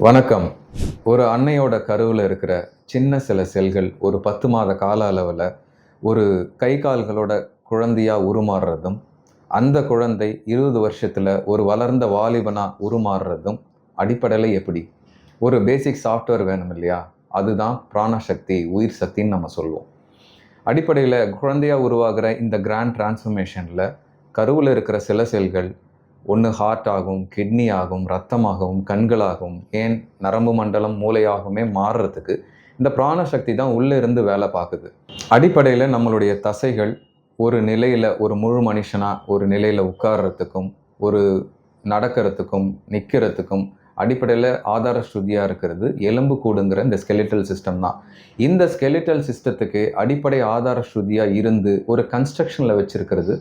வணக்கம். ஒரு அன்னையோட கருவில் இருக்கிற சின்ன சில செல்கள் ஒரு பத்து மாத கால அளவில் ஒரு கை கால்களோட குழந்தையாக உருமாறுறதும் அந்த குழந்தை இருபது வருஷத்தில் ஒரு வளர்ந்த வாலிபனாக உருமாறுறதும் அடிப்படையில் எப்படி? ஒரு பேசிக் சாஃப்ட்வேர் வேணும் இல்லையா? அதுதான் பிராணசக்தி உயிர் சக்தின்னு நம்ம சொல்லுவோம் அடிப்படையில் குழந்தையாக உருவாகிற இந்த கிராண்ட் டிரான்ஸ்ஃபர்மேஷனில் கருவில் இருக்கிற சில செல்கள் ஒன்று ஹார்ட் ஆகும் கிட்னி ஆகும் ரத்தமாகவும் கண்களாகவும் ஏன் நரம்பு மண்டலம் மூளையாகவுமே மாறுறதுக்கு இந்த பிராணசக்தி தான் உள்ளே இருந்து வேலை பார்க்குது. அடிப்படையில் நம்மளுடைய தசைகள் ஒரு நிலையில் ஒரு முழு மனுஷனாக ஒரு நிலையில் உட்கார்றதுக்கும் ஒரு நடக்கிறதுக்கும் நிற்கிறதுக்கும் அடிப்படையில் ஆதார ஸ்ருதியாக இருக்கிறது எலும்பு கூடுங்கிற இந்த ஸ்கெலிட்டல் சிஸ்டம் தான். இந்த ஸ்கெலிட்டல் சிஸ்டத்துக்கு அடிப்படை ஆதார ஸ்ருதியாக இருந்து ஒரு கன்ஸ்ட்ரக்ஷனில் வச்சுருக்கிறது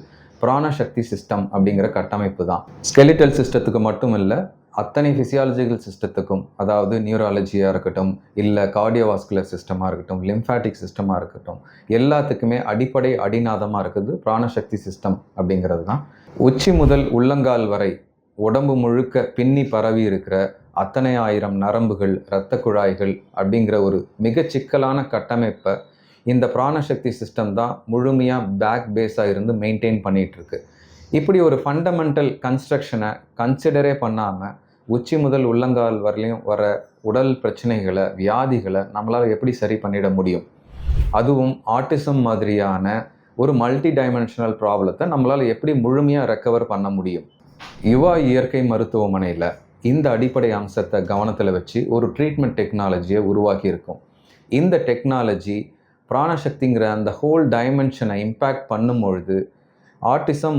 பிராணசக்தி சிஸ்டம் அப்படிங்கிற கட்டமைப்பு தான். ஸ்கெலிட்டல் சிஸ்டத்துக்கு மட்டும் இல்லை அத்தனை ஃபிசியாலஜிக்கல் சிஸ்டத்துக்கும் அதாவது நியூராலஜியாக இருக்கட்டும் இல்லை கார்டியோவாஸ்குலர் சிஸ்டமாக இருக்கட்டும் லிம்ஃபேட்டிக் சிஸ்டமாக இருக்கட்டும் எல்லாத்துக்குமே அடிப்படை அடிநாதமாக இருக்குது பிராணசக்தி சிஸ்டம் அப்படிங்கிறது தான். உச்சி முதல் உள்ளங்கால் வரை உடம்பு முழுக்க பின்னி பரவி இருக்கிற அத்தனை ஆயிரம் நரம்புகள் இரத்த குழாய்கள் அப்படிங்கிற ஒரு மிக சிக்கலான கட்டமைப்பை இந்த பிராணசக்தி சிஸ்டம் தான் முழுமையாக பேக் பேஸாக இருந்து மெயின்டைன் பண்ணிகிட்ருக்கு இப்படி ஒரு ஃபண்டமெண்டல் கன்ஸ்ட்ரக்ஷனை கன்சிடரே பண்ணாமல் உச்சி முதல் உள்ளங்கால் வரலையும் வர உடல் பிரச்சனைகளை வியாதிகளை நம்மளால் எப்படி சரி பண்ணிட முடியும்? அதுவும் ஆட்டிசம் மாதிரியான ஒரு மல்டி டைமென்ஷனல் ப்ராப்ளத்தை நம்மளால் எப்படி முழுமையாக ரெக்கவர் பண்ண முடியும்? யுவா இயற்கை மருத்துவமனையில் இந்த அடிப்படை அம்சத்தை கவனத்தில் வச்சு ஒரு ட்ரீட்மெண்ட் டெக்னாலஜியை உருவாக்கியிருக்கோம். இந்த டெக்னாலஜி பிராணசக்திங்கிற அந்த ஹோல் டைமென்ஷனை இம்பேக்ட் பண்ணும் பொழுது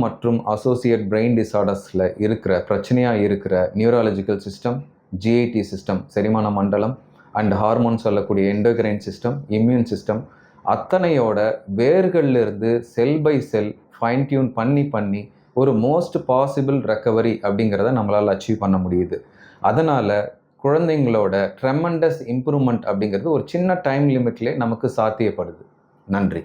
மற்றும் அசோசியேட் பிரெயின் டிசார்டர்ஸில் இருக்கிற பிரச்சனையாக இருக்கிற நியூராலஜிக்கல் சிஸ்டம் ஜிஐடி சிஸ்டம் செரிமான மண்டலம் அண்ட் ஹார்மோன் சொல்லக்கூடிய எண்டோகிரைன் சிஸ்டம் இம்யூன் சிஸ்டம் அத்தனையோட வேர்களிலிருந்து cell by cell fine tune பண்ணி பண்ணி ஒரு மோஸ்ட் பாசிபிள் ரெக்கவரி அப்படிங்கிறத நம்மளால் அச்சீவ் பண்ண முடியுது. அதனால் குழந்தைங்களோட ட்ரெமண்டஸ் இம்ப்ரூவ்மெண்ட் அப்படிங்கிறது ஒரு சின்ன டைம் லிமிட்லேயே நமக்கு சாத்தியப்படுது. நன்றி.